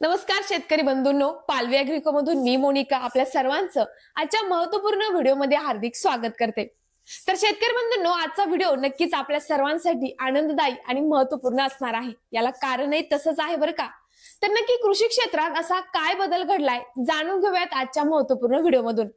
नमस्कार शेतकरी बंधूंनो पालवी अॅग्रिको मधून मी मोनिका आपल्या सर्वांचं आजच्या महत्त्वपूर्ण व्हिडिओमध्ये हार्दिक स्वागत करते. तर शेतकरी बंधूंनो आजचा व्हिडिओ नक्कीच आपल्या सर्वांसाठी आनंददायी आणि महत्त्वपूर्ण असणार आहे. याला कारणही तसंच आहे बरं का? तर नक्की कृषी क्षेत्रात असा काय बदल घडलाय जाणून घेऊयात आजच्या महत्त्वपूर्ण व्हिडिओमधून.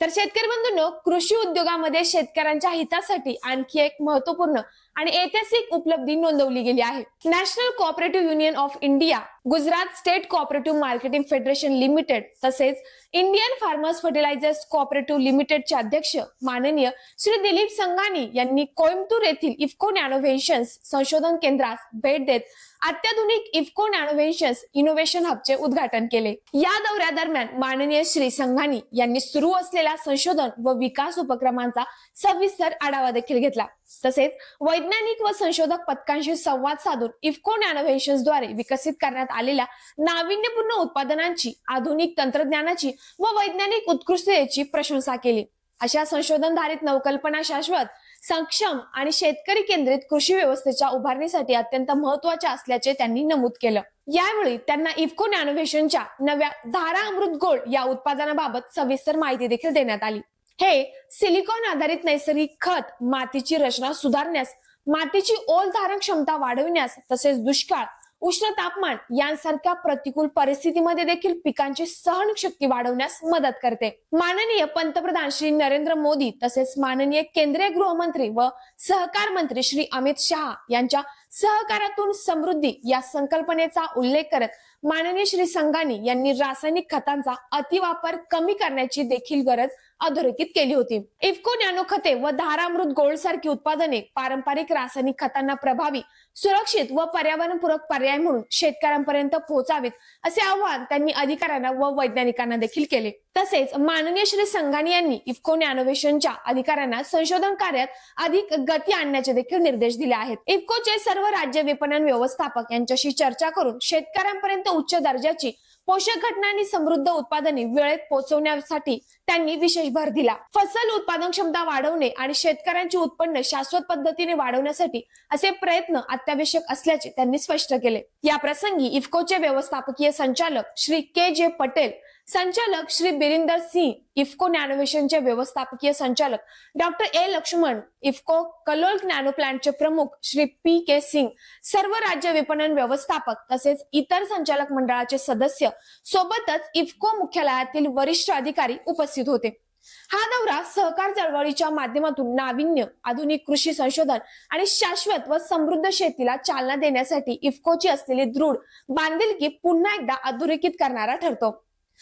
तर शेतकरी बंधूंनो कृषी उद्योगामध्ये शेतकऱ्यांच्या हितासाठी आणखी एक महत्त्वपूर्ण आणि ऐतिहासिक उपलब्धी नोंदवली गेली आहे. National cooperative union of India Gujarat state cooperative marketing federation limited तसेच इंडियन फार्मर्स फर्टिलायझर्स कोऑपरेटिव्ह लिमिटेडचे अध्यक्ष माननीय श्री दिलीप संघानी यांनी कोइंबतूर येथील इफ्को नॅनोव्हेशन्स संशोधन केंद्रास भेट देत अत्याधुनिक इफ्को नॅनोव्हेशन्स इनोव्हेशन हबचे उद्घाटन केले. या दौऱ्यादरम्यान माननीय श्री संघानी यांनी सुरू असलेल्या संशोधन व विकास उपक्रमांचा सविस्तर आढावा देखील घेतला. तसेच वैज्ञानिक व संशोधक पथकांशी संवाद साधून इफ्को नॅनोव्हेन्शन्सद्वारे विकसित करण्यात आलेल्या नाविन्यपूर्ण उत्पादनांची आधुनिक तंत्रज्ञानाची व वैज्ञानिक उत्कृष्टतेची प्रशंसा केली. अशा संशोधनधारित नवकल्पना शाश्वत सक्षम आणि शेतकरी केंद्रित कृषी व्यवस्थेच्या उभारणीसाठी अत्यंत महत्त्वाच्या असल्याचे त्यांनी नमूद केलं. यावेळी त्यांना इफ्को नॅनोव्हेशनच्या नव्या धारा अमृत गोल्ड या उत्पादनाबाबत सविस्तर माहिती देखील देण्यात आली. हे सिलिकॉन आधारित नैसर्गिक खत मातीची रचना सुधारण्यास मातीची ओल धारण क्षमता वाढविण्यास तसेच दुष्काळ उष्ण तापमान यांसारख्या प्रतिकूल परिस्थितीमध्ये देखील पिकांची सहनशक्ती वाढवण्यास मदत करते. माननीय पंतप्रधान श्री नरेंद्र मोदी तसेच माननीय केंद्रीय गृहमंत्री व सहकार मंत्री श्री अमित शहा यांच्या सहकारातून समृद्धी या संकल्पनेचा उल्लेख करत माननीय श्री संघानी यांनी रासायनिक खतांचा अतिवापर कमी करण्याची देखील गरज अधोरेखित केली होती. इफ्को नॅनो खते व धारामृत गोल्ड सारखी उत्पादने पारंपरिक रासायनिक खतांना प्रभावी सुरक्षित व पर्यावरणपूरक पर्याय म्हणून शेतकऱ्यांपर्यंत पोहोचावेत असे आवाहन त्यांनी अधिकाऱ्यांना व वैज्ञानिकांना देखील केले. तसेच माननीय श्री संघानी यांनी इफ्को नॅनोव्हेशनच्या अधिकाऱ्यांना संशोधन कार्यात अधिक गती आणण्याचे देखील निर्देश दिले आहेत. इफ्कोचे सर्व राज्य विपणन व्यवस्थापक यांच्याशी चर्चा करून शेतकऱ्यांपर्यंत उच्च दर्जाची पोषक घटना आणि समृद्ध उत्पादने वेळेत पोहोचवण्यासाठी त्यांनी विशेष भर दिला. फसल उत्पादन क्षमता वाढवणे आणि शेतकऱ्यांचे उत्पन्न शाश्वत पद्धतीने वाढवण्यासाठी असे प्रयत्न अत्यावश्यक असल्याचे त्यांनी स्पष्ट केले. या प्रसंगी इफ्कोचे व्यवस्थापकीय संचालक श्री के जे पटेल संचालक श्री बिरिंदर सिंह इफ्को नॅनोव्हेशनचे व्यवस्थापकीय संचालक doctor A Laxman IFFCO Kalol nano प्लांटचे प्रमुख श्री पी के सिंग सर्व राज्य विपणन व्यवस्थापक तसेच इतर संचालक मंडळाचे सदस्य सोबतच इफ्को मुख्यालयातील वरिष्ठ अधिकारी उपस्थित होते. हा दौरा सहकार चळवळीच्या माध्यमातून नाविन्य आधुनिक कृषी संशोधन आणि शाश्वत व समृद्ध शेतीला चालना देण्यासाठी इफ्कोची असलेली दृढ बांधिलकी पुन्हा एकदा अधोरेखित करणारा ठरतो.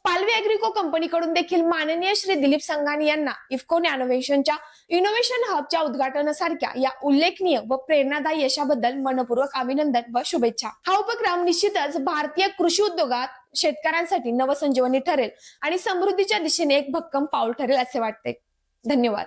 पालवी अॅग्रिको कंपनीकडून देखील माननीय श्री दिलीप संघानी यांना इफ्को नॅनोव्हेशनच्या इनोव्हेशन हबच्या उद्घाटनासारख्या या उल्लेखनीय व प्रेरणादायी यशाबद्दल मनपूर्वक अभिनंदन व शुभेच्छा. हा उपक्रम निश्चितच भारतीय कृषी उद्योगात शेतकऱ्यांसाठी नवसंजीवनी ठरेल आणि समृद्धीच्या दिशेने एक भक्कम पाऊल ठरेल असे वाटते. धन्यवाद.